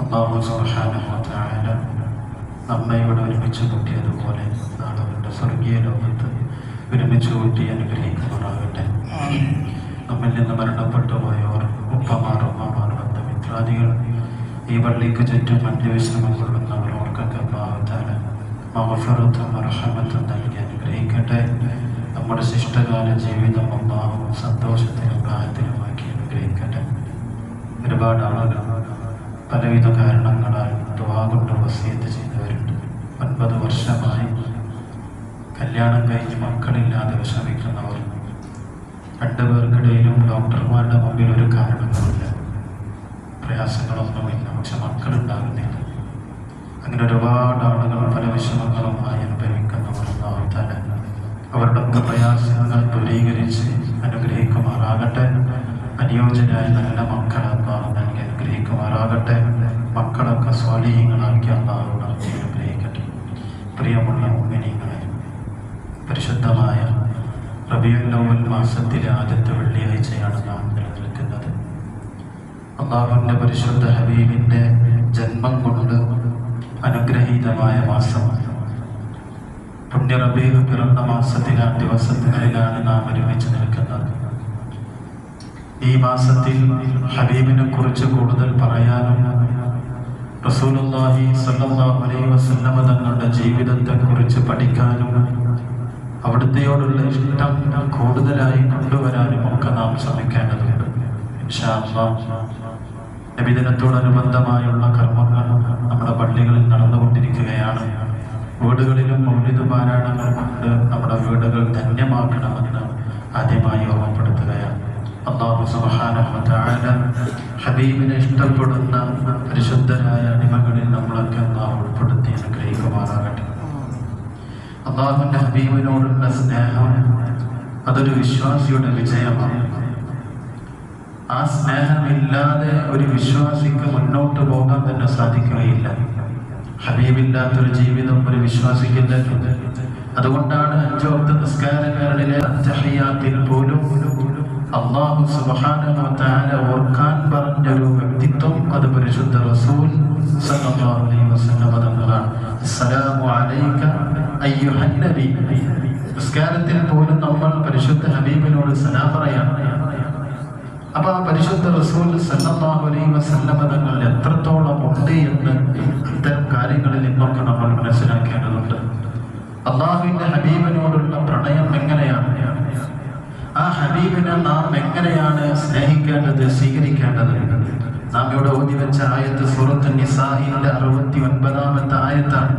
അള്ളാഹു സുബ്ഹാനഹുവതആല നമ്മെ ഇവിടെ ഒരുമിച്ച് കൂട്ടിയതുപോലെ നാളെ അവരുടെ സ്വർഗീയ ലോകത്ത് ഒരുമിച്ച് കൂട്ടി അനുഗ്രഹിക്കുമാറാകട്ടെ. നമ്മിൽ നിന്ന് മരണപ്പെട്ടു പോയവർ ഉപ്പമാർ ഉമ്മമാർ ബന്ധമിത്രാദികൾ ഈ പള്ളിക്ക് ചുറ്റും അന്ത്യവിശ്രമം കൊള്ളുന്നവർ ഓർക്കൊക്കെ അമ്മാവത്താൽ മഹഫറത്തും അർഹമത്തും നൽകി അനുഗ്രഹിക്കട്ടെ. നമ്മുടെ ശിഷ്ടകാല ജീവിതം അമ്മാവും സന്തോഷത്തിലും പ്രായത്തിലുമാക്കി അനുഗ്രഹിക്കട്ടെ. ഒരുപാട് ആളുകൾ പലവിധ കാരണങ്ങളാൽ ദുവാ കൊണ്ട് വസീത്ത് ചെയ്തവരുണ്ട്. ഒൻപത് വർഷമായി കല്യാണം കഴിഞ്ഞ് മക്കളില്ലാതെ വിഷമിക്കുന്നവർ രണ്ടുപേർക്കിടയിലും ഡോക്ടർമാരുടെ മുമ്പിൽ ഒരു കാരണങ്ങളുമില്ല പ്രയാസങ്ങളൊന്നുമില്ല. പക്ഷെ മക്കളുണ്ടാകുന്നില്ല. അങ്ങനെ ഒരുപാട് ആളുകൾ പല വിഷമങ്ങളുമായി അനുഭവിക്കുന്നവർ അവരുടെ ഒക്കെ പ്രയാസങ്ങൾ ദൂരീകരിച്ച് അനുഗ്രഹിക്കുമാറാകട്ടെ. അനുയോജ്യരായ നല്ല മക്കളെ അള്ളാഹു നൽകി അനുഗ്രഹിക്കുമാറാകട്ടെ. മക്കളൊക്കെ സ്വാലീയങ്ങളാക്കി അള്ളാഹു നടത്തി അനുഗ്രഹിക്കട്ടെ. പ്രിയമുള്ള ഉമ്മിനികളെ പരിശുദ്ധമായ റബിയുൽ അവൽ മാസത്തിലെ ആദ്യത്തെ വെള്ളിയാഴ്ചയാണ് നാം നിലനിൽക്കുന്നത്. അള്ളാഹുവിന്റെ പരിശുദ്ധ ഹബീബിന്റെ ജന്മം കൊണ്ട് അനുഗ്രഹീതമായ മാസമാണ് പുണ്യ റബീബ് പിറന്ന മാസത്തിലെ ദിവസങ്ങളിലാണ് നാം ഒരുമിച്ച് നിൽക്കുന്നത്. ഈ മാസത്തിൽ ഹബീബിനെ കുറിച്ച് കൂടുതൽ പറയാനും റസൂലുള്ളാഹി സല്ലല്ലാഹു അലൈഹി വസല്ലമ തങ്ങളുടെ ജീവിതത്തെ കുറിച്ച് പഠിക്കാനും അവിടുത്തെയോടുള്ള ഇഷ്ടം കൂടുതലായി കൊണ്ടുവരാനും ഒക്കെ നാം ശ്രമിക്കേണ്ടതുണ്ട്. നബിദിനത്തോടനുബന്ധമായുള്ള കർമ്മങ്ങൾ നമ്മുടെ പള്ളികളിൽ നടന്നുകൊണ്ടിരിക്കുകയാണ്. വീടുകളിലും മൗലിക പാരായണങ്ങൾ കൊണ്ട് നമ്മുടെ വതആല ഹബീബിനെ ഇഷ്ടപ്പെടുന്ന പരിശുദ്ധരായ അടിമകളിൽ നമ്മളൊക്കെ അള്ളാഹു ഉൾപ്പെടുത്തി അനുഗ്രഹിക്കുമാറാകട്ടെ. അള്ളാഹുവിന്റെ ഹബീബിനോടുള്ള സ്നേഹം അതൊരു വിശ്വാസിയുടെ വിജയമാണ്. ആ സ്നേഹമില്ലാതെ ഒരു വിശ്വാസിക്ക് മുന്നോട്ട് പോകാൻ തന്നെ സാധിക്കുകയില്ല. ഹബീബില്ലാത്തൊരു ജീവിതം ഒരു വിശ്വാസിക്കില്ല. അതുകൊണ്ടാണ് അഞ്ചോക്ത നിസ്കാരങ്ങളിലെ അഞ്ചഹയാത്തിൽ പോലും അള്ളാഹു സുബ്ഹാനഹു വതആല ഓർക്കാൻ പറഞ്ഞൊരു വ്യക്തിത്വം അത് പരിശുദ്ധ റസൂൽ നിസ്കാരത്തിൽ പോലും നമ്മൾ പരിശുദ്ധ ഹബീബിനോട് സലാം പറയാം. അപ്പൊ ആ പരിശുദ്ധ റസൂൽ സല്ലല്ലാഹു അലൈഹി വസല്ലമ തങ്ങൾ എത്രത്തോളം ഉണ്ട് എന്ന് ഇത്തരം കാര്യങ്ങളിൽ നിന്നൊക്കെ നമ്മൾ മനസ്സിലാക്കേണ്ടതുണ്ട്. അള്ളാഹുവിന്റെ ഹബീബിനോടുള്ള പ്രണയം എങ്ങനെയാണ്? ആ ഹബീബിനെ നാം എങ്ങനെയാണ് സ്നേഹിക്കേണ്ടത് സ്വീകരിക്കേണ്ടത് നാം ഇവിടെ ഓതി വെച്ച ആയത്ത് സൂറത്ത് നിസാഹിന്റെ അറുപത്തി ഒൻപതാമത്തെ ആയത്താണ്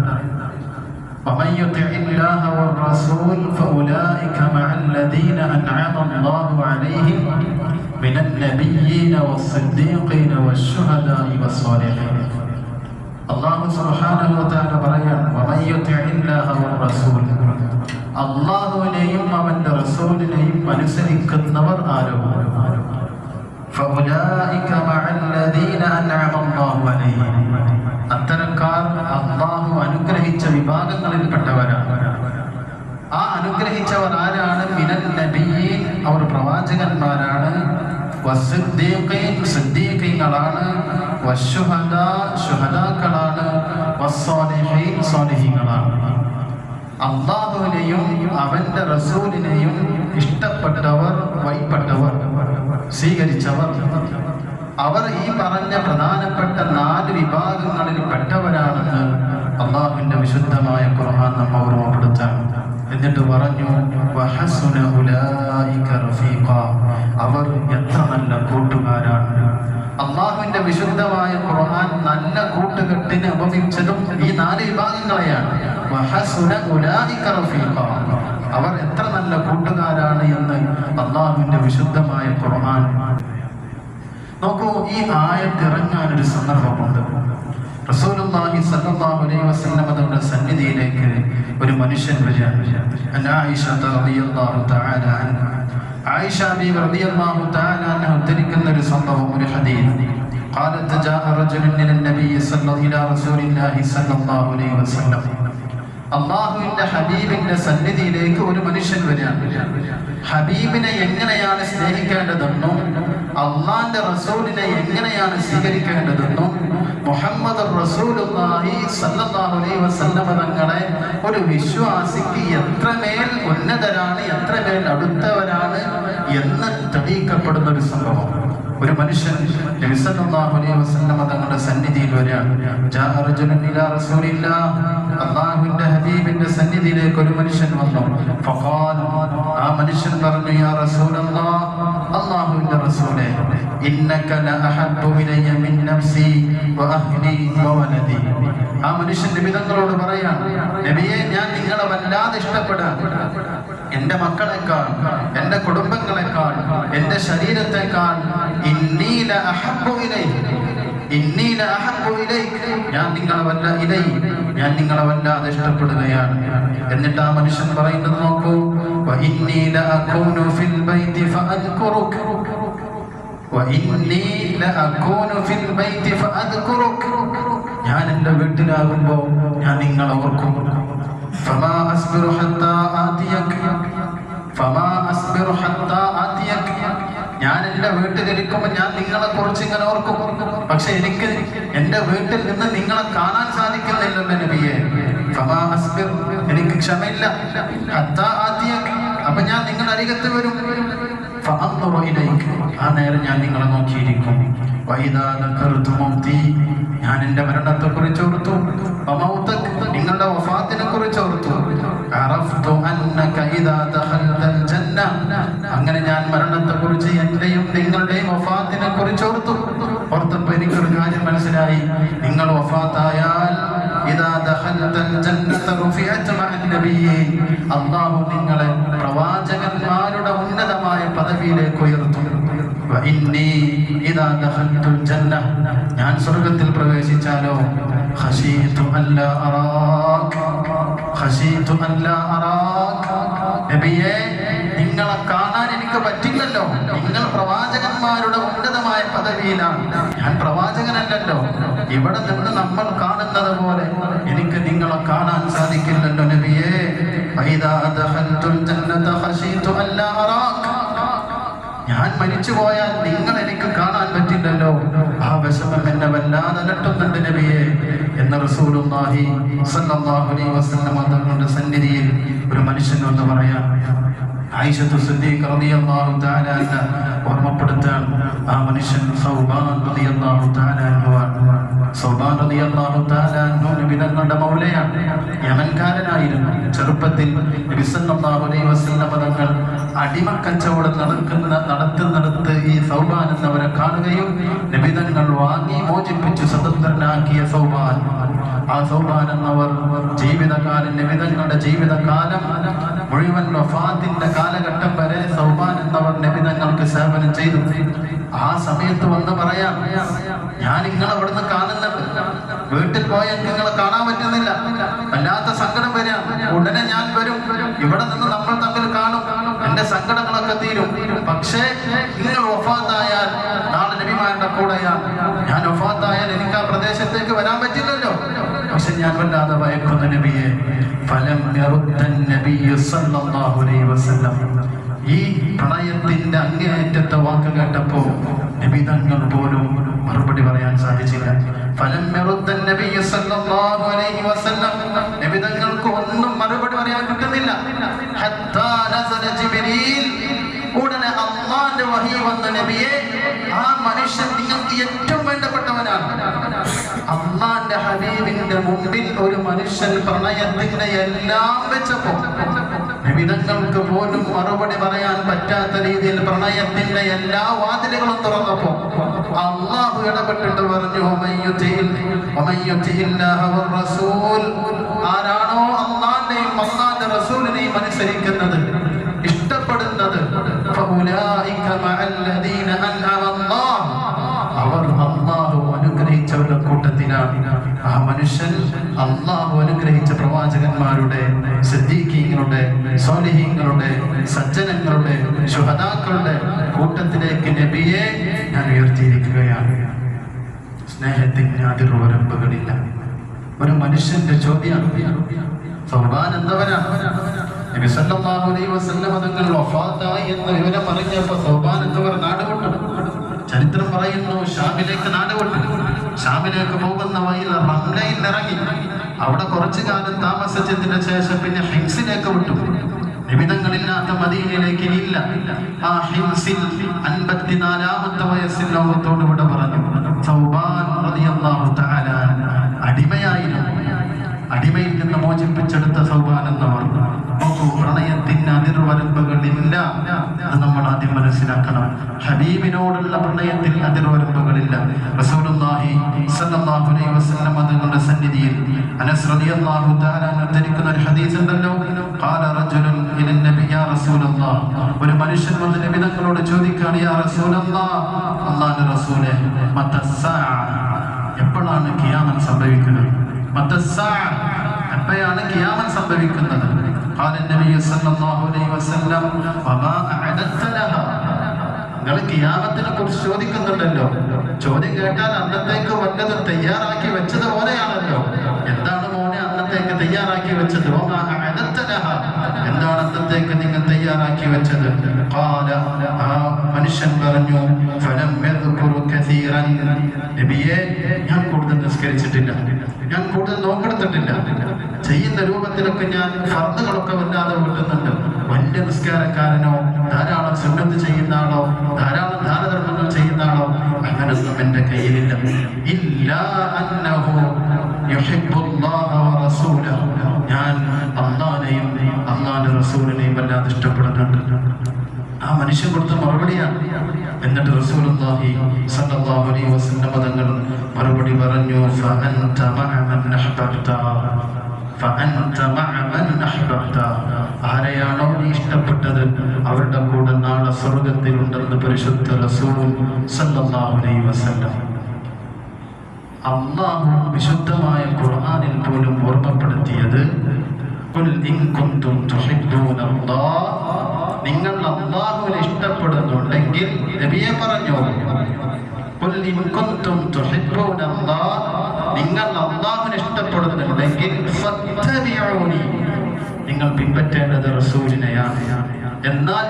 ومن يطع الله والرسول فأولئك مع الذين أنعم الله عليهم من النبيين والصديقين والشهداء والصالحين അള്ളാഹു സുഹാനുഭവത്താല പറയാണ് അള്ളാഹുവിനെയും അവന്റെ റസൂലിനെയും അനുസരിക്കുന്നവർ ആരോ അത്തരക്കാർ അള്ളാഹു അനുഗ്രഹിച്ച വിഭാഗങ്ങളിൽപ്പെട്ടവരാണ്. ആ അനുഗ്രഹിച്ചവർ ആരാണ്? മിനൽ നബിയീൻ അവർ പ്രവാചകന്മാരാണ്. സിദ്ദീഖീങ്ങളാണ് വസ്സാലിഹീൻ സ്വാലിഹീങ്ങളാണ് അള്ളാഹുവിനെയും അവന്റെ റസൂലിനെയും ഇഷ്ടപ്പെട്ടവർ വൈപ്പെട്ടവർ സ്വീകരിച്ചവർ. അവർ ഈ പറഞ്ഞ പ്രധാനപ്പെട്ട നാല് വിഭാഗങ്ങളിൽ പെട്ടവരാണെന്ന് അള്ളാഹുവിന്റെ വിശുദ്ധമായ ഖുർആൻ നമ്മ ഓർമ്മപ്പെടുത്താം എന്നിട്ട് പറഞ്ഞു അവർ എത്ര നല്ല കൂട്ടുകാരാണ്. അള്ളാഹുവിന്റെ വിശുദ്ധമായ ഖുർആൻ നല്ല കൂട്ടുകെട്ടിന് ഉപമിച്ചതും ഈ നാല് വിഭാഗങ്ങളെയാണ്. അവർ എത്ര നല്ല കൂട്ടുകാരാണ് എന്ന് അള്ളാഹുവിന്റെ വിശുദ്ധമായ ഖുർആൻ. നോക്കൂ ഈ ആയത്ത് ഇറങ്ങാൻ ഒരു സന്ദർഭമുണ്ട്. റസൂലുള്ളാഹി സ്വല്ലല്ലാഹു അലൈഹി വസല്ലം തങ്ങളുടെ സന്നിധിയിലേക്ക് ഒരു മനുഷ്യൻ വരികയാണ് ആയിഷ റളിയല്ലാഹു തആല അൻഹ ആയിഷ ബീവി റളിയല്ലാഹു തആല അൻഹ ഉദ്ധരിക്കുന്ന ഒരു സംഭവം ഒരു ഹദീസ് قالت جاء رجل من النبي صلى إلى رسول الله صلى الله عليه وسلم അള്ളാഹുവിന്റെ ഹബീബിന്റെ സന്നിധിയിലേക്ക് ഒരു മനുഷ്യൻ വരികയാണ് ഹബീബിനെ എങ്ങനെയാണ് സ്നേഹിക്കേണ്ടതെന്നും അള്ളാന്റെ റസൂലിനെ എങ്ങനെയാണ് സ്വീകരിക്കേണ്ടതെന്നും മുഹമ്മദ് തങ്ങളെ ഒരു വിശ്വാസിക്ക് എത്രമേൽ ഉന്നതരാണ് എത്രമേൽ അടുത്തവരാണ് എന്ന് തെളിയിക്കപ്പെടുന്ന ഒരു സംഭവം. ഒരു മനുഷ്യൻ തങ്ങളുടെ സന്നിധിയിൽ അല്ലാഹുവിന്റെ ഹബീബിന്റെ സന്നിധിയിലേക്ക് ഒരു മനുഷ്യൻ വന്നു. ആ മനുഷ്യൻ പറഞ്ഞു യാ ആ മനുഷ്യൻ നബി തങ്ങളോട് പറയാൻ നബിയെ ഞാൻ നിങ്ങളെ വല്ലാതെ ഇഷ്ടപ്പെടാൻ എന്റെ മക്കളെക്കാൾ എന്റെ കുടുംബങ്ങളെക്കാൾ എന്റെ ശരീരത്തെക്കാൾ ഇന്നീല അഹബ്ബു ഇലൈഹി ഇന്നീല അഹബ്ബു ഇലൈക്ക് ഞാൻ നിങ്ങളെ വല്ല ഇലൈ ഞാൻ നിങ്ങളെ വല്ലാതെ ഇഷ്ടപ്പെടുകയാണ് എന്നിട്ട് ആ മനുഷ്യൻ പറയുന്നത് നോക്കൂ وإني لأكون في البيت فأذكرك وإني لأكون في البيت فأذكرك ഞാൻ എൻ്റെ വീട്ടിലാകുമ്പോൾ ഞാൻ നിങ്ങളെ ഓർക്കും فما أصبر حتى آتيك فما أصبر حتى آتيك ഞാൻ എൻ്റെ വീട്ടിലിരിക്കുമ്പോൾ ഞാൻ നിങ്ങളെ കുറിച്ച് ഇങ്ങനെ ഓർക്കും പക്ഷെ എനിക്ക് എൻ്റെ വീട്ടിൽ നിന്ന് നിങ്ങളെ കാണാൻ സാധിക്കുന്നില്ലല്ലോ നബിയെ ഫമാ അസ്ബിർ എനിക്ക് ക്ഷമയില്ല ഹത്താ ആതിയക് അപ്പൊ ഞാൻ നിങ്ങളുടെ അരികത്ത് വരും ഫഅൻദുറു ഇലൈക. ആ നേരം ഞാൻ നിങ്ങളെ നോക്കിയിരിക്കും വൈദാ ദക്കർതു മൗതി. ഞാൻ എന്റെ മരണത്തെ കുറിച്ച് ഓർത്തു. നിങ്ങളുടെ വഫാത്തിനെ കുറിച്ച് ഓർത്തു. അങ്ങനെ ഞാൻ മരണത്തെ കുറിച്ച് എന്റെയും നിങ്ങളുടെയും വഫാത്തിനെ കുറിച്ച് ഓർത്തു ഓർത്തപ്പോ എനിക്കൊരു കാര്യം മനസ്സിലായി. നിങ്ങൾ വഫാത്തായാൽ നിങ്ങളെ പ്രവാചകന്മാരുടെ ഉന്നതമായ പദവിയിലേക്ക് ഉയർത്തും. ഞാൻ സ്വർഗത്തിൽ പ്രവേശിച്ചാലോ? നിങ്ങളെ കാണാൻ എനിക്ക് പറ്റില്ലല്ലോ. നിങ്ങൾ പ്രവാചകന്മാരുടെ ഉന്നതമായ പദവിയിലാണ്. ഞാൻ പ്രവാചകനല്ലല്ലോ. ഇവിടെ നിന്ന് നമ്മൾ കാണുന്നത് പോലെ എനിക്ക് നിങ്ങളെ കാണാൻ സാധിക്കില്ലല്ലോ നബിയേ. ഫൈദാ ദഖൽതുൽ ജന്നത ഖശീതു അല്ലാ അറാക ഞാൻ മരിച്ചു പോയാൽ നിങ്ങൾ എനിക്ക് കാണാൻ പറ്റില്ലല്ലോ. ആ വിഷമം എന്നെ വല്ലാതെ അലട്ടുന്നുണ്ട് നബിയെ. എന്ന റസൂലുള്ളാഹി സ്വല്ലല്ലാഹു അലൈഹി വസല്ലം തങ്ങളുടെ സന്നിധിയിൽ ഒരു മനുഷ്യൻ വന്ന് പറയാം റളിയല്ലാഹു തആല ഓർമ്മപ്പെടുത്താൻ ആ മനുഷ്യൻ സൗബാൻ റളിയല്ലാഹു സൗബാൻ റളിയല്ലാഹു തആല മൗലയാണ്. യമൻകാരനായിരുന്നു. ചെറുപ്പത്തിൽ നബി സല്ലല്ലാഹു അലൈഹി വസല്ലം തങ്ങൾ അടിമക്കച്ചവടം നടക്കുന്ന നടത്തുന്നിടത്ത് ഈ സൗബാൻ എന്നവരെ കാണുകയും നബിതങ്ങൾ വാങ്ങി മോചിപ്പിച്ച് സ്വതന്ത്രനാക്കിയ സൗബാൻ. ആ സൗബാൻ എന്നവർ ജീവിതകാലം നബിതങ്ങളുടെ ജീവിതകാലം മുഴുവൻ വഫാത്തിന്റെ കാലഘട്ടം വരെ സൗബാൻ എന്നവർ നബിതങ്ങൾക്ക് സേവനം ചെയ്തു. ആ സമയത്ത് വന്ന് പറയാം ഞാൻ നിങ്ങളെ അവിടുന്ന് കാണുന്നുണ്ട്. വീട്ടിൽ പോയാൽ നിങ്ങളെ കാണാൻ പറ്റുന്നില്ല. വല്ലാത്ത സങ്കടം വരാം ഉടനെ ഞാൻ വരും ഇവിടെ നിന്ന് നമ്മൾ തമ്മിൽ കാണും എന്റെ സങ്കടങ്ങളൊക്കെ തീരും പക്ഷേ നിങ്ങൾ വഫാത്തായാൽ നാളെ നബിമാരുടെ കൂടെയാണ് ഞാൻ വഫാത്തായാൽ എനിക്ക് ആ പ്രദേശത്തേക്ക് വരാൻ പറ്റില്ലല്ലോ പക്ഷെ ഞാൻ വല്ലാതെ ഭയക്കുന്ന നബിയെ ഫലം നബിയ്യു സല്ലല്ലാഹു അലൈഹി വസല്ലം. ഈ പ്രണയത്തിന്റെ അങ്ങേയറ്റത്തെ വാക്ക് കേട്ടപ്പോ നബിതങ്ങൾ പോലും മറുപടി പറയാൻ സാധിച്ചില്ല. ഫലം നബി നബിയ്യു സല്ലല്ലാഹു അലൈഹി വസല്ലം. ഒന്നും മറുപടി പറയാൻ കിട്ടുന്നില്ല ഹത്താ നസല ജിബ്രീൽ ഉടനെ അള്ളാന്റെ വഹി വന്ന നബിയെ ആ മനുഷ്യൻ നിങ്ങൾക്ക് ഏറ്റവും വേണ്ടപ്പെട്ടവനാണ് അള്ളാന്റെ ഹബീബിന്റെ മുമ്പിൽ ഒരു മനുഷ്യൻ പ്രണയത്തിന്റെ എല്ലാം വെച്ചപ്പോ വിവിധങ്ങൾക്ക് പോലും മറുപടി പറയാൻ പറ്റാത്ത രീതിയിൽ പ്രണയത്തിന്റെ എല്ലാ വാതിലുകളും തുറന്നപ്പോ അള്ളാഹു ഇടപെട്ടിട്ട് പറഞ്ഞു. ആരാണോ അള്ളാന്റെയും അള്ളാന്റെ റസൂലിനെയും അനുസരിക്കുന്നത് ഇഷ്ടപ്പെടുന്നത് അനുഗ്രഹിച്ചവരുടെ കൂട്ടത്തിലാണ് ആ മനുഷ്യൻ അള്ളാഹു അനുഗ്രഹിച്ച പ്രവാചകന്മാരുടെ സിദ്ദീഖീങ്ങളുടെ സ്വാലിഹീങ്ങളുടെ സജ്ജനങ്ങളുടെ ശുഹദാക്കളുടെ കൂട്ടത്തിലേക്ക് നബിയെ ഞാൻ ഉയർത്തിയിരിക്കുകയാണ്. സ്നേഹത്തിന് അതിർവരമ്പുകളില്ല ഒരു മനുഷ്യന്റെ ചോദ്യം നബി സല്ലല്ലാഹു അലൈഹി വസല്ലം തങ്ങൾ വഫാത്തായി എന്ന വിവരം അറിഞ്ഞപ്പോൾ സൗബാൻ എന്നവർ ചരിത്രം പറയുന്നു ഷാമിലേക്ക് നാടുവിട്ടു ഷാമിലേക്ക് പോകുന്ന വഴിയിൽ റംലയിൽ ഇറങ്ങി അവിടെ കുറച്ചു കാലം താമസിച്ചതിന് ശേഷം പിന്നെ ഹിംസിലേക്ക് വിട്ടു. നിമിതങ്ങളില്ലാത്ത മദീനയിലേക്ക് ഇല്ല. ആ ഹിംസിൽ അൻപത്തിനാലാമത്തെ വയസ്സിൽ ലോകത്തോട് ഇവിടെ പറഞ്ഞു. അടിമയായിരുന്നു. അടിമയിൽ നിന്ന് മോചിപ്പിച്ചെടുത്ത സൗബാൻ എന്ന് നോക്കൂ പ്രണയത്തിന് അതിർവരമ്പുകളില്ല. അത് നമ്മൾ ആദ്യം മനസ്സിലാക്കണം. ഹബീബിനോടുള്ള പ്രണയത്തിൽ അതിർവരമ്പുകളില്ല. റസൂലുള്ളാഹി സല്ലല്ലാഹു അലൈഹി വസല്ലം തങ്ങളുടെ സന്നിധിയിൽ അനസ് റളിയല്ലാഹു തആല ഉദ്ധരിക്കുന്ന ഖാല റജുലുൻ റസൂലല്ലാഹ്. ഒരു മനുഷ്യൻ റസൂലല്ലാഹ്? റസൂലേ എപ്പോഴാണ് കിയാമൻ സംഭവിക്കുന്നത്? എപ്പോഴാണ് കിയാമൻ സംഭവിക്കുന്നത്? قال النبي صلى الله عليه وسلم وما أعددت لها നിങ്ങൾ കിയാമത്തിനെ കുറിച്ച് ചോദിക്കുന്നുണ്ടല്ലോ ചോദ്യം കേട്ടാൽ അന്നത്തേക്ക് വല്ലതും തയ്യാറാക്കി വെച്ചത് പോലെയാണല്ലോ എന്താണ് മോനെ അന്നത്തേക്ക് തയ്യാറാക്കി വെച്ചത് വമാ അഅദത്ത ലഹാ. അന്നത്തേക്ക് നിങ്ങൾ തയ്യാറാക്കി വെച്ചത്. ആ മനുഷ്യൻ പറഞ്ഞു ഫലം നബിയെ ഞാൻ കൂടുതൽ നിസ്കരിച്ചിട്ടില്ല. ഞാൻ കൂടുതൽ നോക്കെടുത്തിട്ടില്ല. ചെയ്യുന്ന രൂപത്തിലൊക്കെ ഞാൻ ഫർദുകളൊക്കെ വല്ലാതെ വിട്ടുന്നുണ്ട്. വലിയ നിസ്കാരക്കാരനോ ധാരാളം സുന്നത്ത് ചെയ്യുന്ന ആളോ ധാരാളം ദാനധർമ്മങ്ങൾ ചെയ്യുന്ന ആളോ അങ്ങനൊന്നും എന്റെ കയ്യിലില്ല. ഇല്ല അന്നഹു യുഹിബ്ബുല്ലാഹ ആ മനുഷ്യൻ കൊടുത്ത മറുപടിയാണ്. എന്നിട്ട് റസൂലുള്ളാഹി സ്വല്ലല്ലാഹു അലൈഹി വസല്ലം തങ്ങൾ മറുപടി പറഞ്ഞു ഫഅൻത മഅമൻ അഹ്ബബ്ത ഫഅൻത മഅമൻ അഹബബ്ത. ആരെയാണോ നീ ഇഷ്ടപ്പെട്ടത്? അവരുടെ കൂടെ നാളെ സ്വർഗത്തിലുണ്ടെന്ന് പരിശുദ്ധ റസൂൽ സല്ലല്ലാഹു അലൈഹി വസല്ലം. അള്ളാഹു വിശുദ്ധമായ ഖുർആനിൽ പോലും ഓർമ്മപ്പെടുത്തിയത് "ഖുൽ ഇൻ കുന്തും തുഹിബ്ബൂന അല്ലാഹ്" നിങ്ങൾ അള്ളാഹുവിനെ ഇഷ്ടപ്പെടുന്നുണ്ടെങ്കിൽ നബിയെ പറഞ്ഞു നിങ്ങൾ അള്ളാഹുവിനെ ഇഷ്ടപ്പെടുന്നുണ്ടെങ്കിൽ. നിങ്ങൾ പിൻപറ്റേണ്ടത് റസൂലിനെയാണ് എന്നാൽ.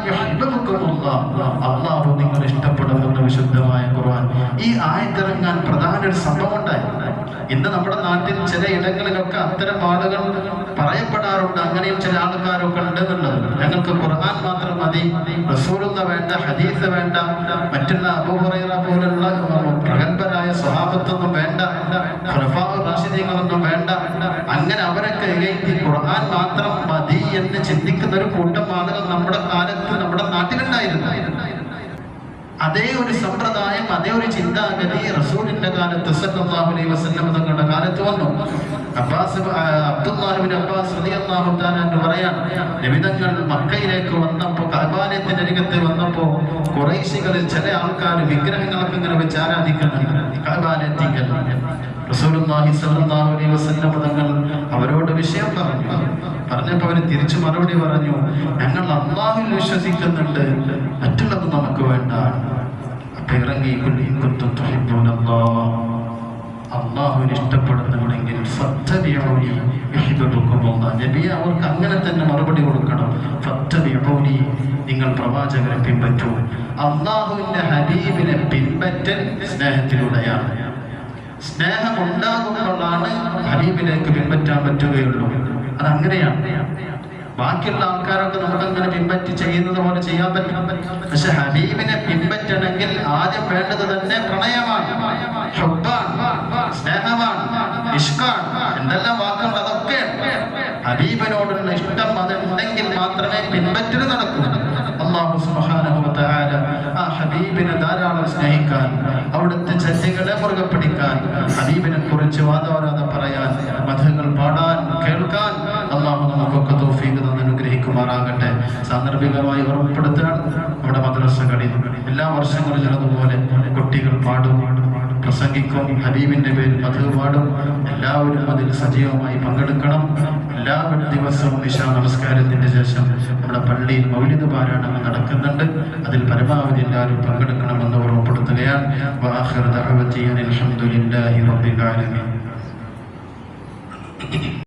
അള്ളാഹു നിങ്ങൾ ഇഷ്ടപ്പെടുമെന്ന് വിശുദ്ധമായ ഖുർആൻ ഈ ആയത്തിറങ്ങാൻ പ്രധാന ഒരു സംഭവം ഉണ്ടായി ഇന്ന് നമ്മുടെ നാട്ടിൽ ചില ഇടങ്ങളിലൊക്കെ അത്തരം ആളുകൾ പറയപ്പെടാറുണ്ട്. അങ്ങനെയും ചില ആൾക്കാരൊക്കെ ഉണ്ട് എന്നുള്ളത് ഞങ്ങൾക്ക് ഖുർആൻ മാത്രം മതി റസൂലുള്ള വേണ്ട ഹദീസ് വേണ്ട മറ്റുള്ള അബൂഹുറൈറ പോലുള്ള പ്രഗത്ഭരായ സ്വഭാവത്തൊന്നും വേണ്ട ഖുലഫാഉ റാഷിദീങ്ങളൊന്നും വേണ്ട. അങ്ങനെ അവരൊക്കെ ഇകഴ്ത്തി ഖുർആൻ മാത്രം മതി എന്ന് ചിന്തിക്കുന്ന ഒരു കൂട്ടം ആളുകൾ നമ്മുടെ കാലത്ത് നമ്മുടെ നാട്ടിലുണ്ടായിരുന്നു. അതേ ഒരു സമ്പ്രദായം അതേ ഒരു ചിന്താഗതി റസൂലിന്റെ കാലത്ത് വസല്ലം തങ്ങളുടെ കാലത്ത് വന്നു. അബ്ബാസ് അബ്ദുല്ലാഹിബിൻ അബ്ബാസ് റളിയല്ലാഹു തആല എന്ന് പറയാൻ നബിതങ്ങൾ മക്കയിലേക്ക് വന്നപ്പോൾ കഅബാലയത്തിന്റെ അരികത്ത് വന്നപ്പോൾ കുറേശികളിൽ ചില ആൾക്കാർ വിഗ്രഹങ്ങളൊക്കെ ഇങ്ങനെ വെച്ച് ആരാധിക്കുന്നുണ്ട്. കഅബാലയത്തിങ്കൽ റസൂലുള്ളാഹി സ്വല്ലല്ലാഹു അലൈഹി വസല്ലം തങ്ങൾ അവരോട് വിഷയം പറഞ്ഞു. പറഞ്ഞപ്പോൾ അവർ തിരിച്ചു മറുപടി പറഞ്ഞു ഞങ്ങൾ അള്ളാഹുവിൽ വിശ്വസിക്കുന്നുണ്ട്. മറ്റുള്ളത് നമുക്ക് വേണ്ട. അപ്പൊ ഇറങ്ങി "ഖുൽ ഇൻ കുന്തും തുഹിബ്ബൂന അല്ലാഹ്." അള്ളാഹുവിനെ ഇഷ്ടപ്പെടുന്നവണെങ്കിൽ ഫത്തബിഊനി യുഹിബ്ബുക്കുമുല്ലാഹ്. നബിയെ അവർക്ക് അങ്ങനെ തന്നെ മറുപടി കൊടുക്കണം. ഫത്തബിഊനി നിങ്ങൾ പ്രവാചകനെ പിൻപറ്റൂ. അള്ളാഹുവിന്റെ ഹബീബിനെ പിൻപറ്റൽ സ്നേഹത്തിലൂടെയാണ്. സ്നേഹം ഉണ്ടാകുമ്പോഴാണ് ഹബീബിലേക്ക് പിൻപറ്റാൻ പറ്റുകയുള്ളൂ. അതങ്ങനെയാണ്. ബാക്കിയുള്ള ആൾക്കാരൊക്കെ നമുക്ക് അങ്ങനെ പിൻപറ്റി ചെയ്യുന്നത് പോലെ ചെയ്യാൻ പറ്റും. പക്ഷെ ഹബീബിനെ പിൻപറ്റണമെങ്കിൽ ആദ്യം വേണ്ടത് തന്നെ പ്രണയമാണ്. സ്നേഹമാണ് ഇഷ്കാണ്. എന്തെല്ലാം വാക്കുകൾ അതൊക്കെ ഹബീബിനോടുള്ള ഇഷ്ടം അതുണ്ടെങ്കിൽ മാത്രമേ പിൻപറ്റൽ നടക്കൂ. ആ ഹബീബിനെ ധാരാളം സ്നേഹിക്കാൻ അവിടുത്തെ ചര്യകളെ മുറുകെ പിടിക്കാൻ ഹബീബിനെ കുറിച്ച് വാദോരാതെ പറയാൻ മതങ്ങൾ പാടാൻ കേൾക്കാൻ അള്ളാഹു നമുക്കൊക്കെ തോഫീക്ക് തന്ന് അനുഗ്രഹിക്കുമാറാകട്ടെ. സാന്ദർഭികമായി ഉറപ്പെടുത്താൻ നമ്മുടെ മദ്രസകളിൽ എല്ലാ വർഷങ്ങളിലും അതുപോലെ കുട്ടികൾ പാടും പ്രസംഗിക്കും ഹബീബിന്റെ പേരിൽ മധു പാടും. എല്ലാവരും അതിൽ സജീവമായി പങ്കെടുക്കണം. എല്ലാ ദിവസവും നിശാ നമസ്കാരത്തിന്റെ ശേഷം നമ്മുടെ പള്ളിയിൽ മൗലിക പാരായണം നടക്കുന്നുണ്ട്. അതിൽ പരമാവധി എല്ലാവരും പങ്കെടുക്കണമെന്ന് ഓർമ്മപ്പെടുത്തുകയാണ്. ഹംദുലില്ലാഹി റബ്ബിൽ ആലമീൻ.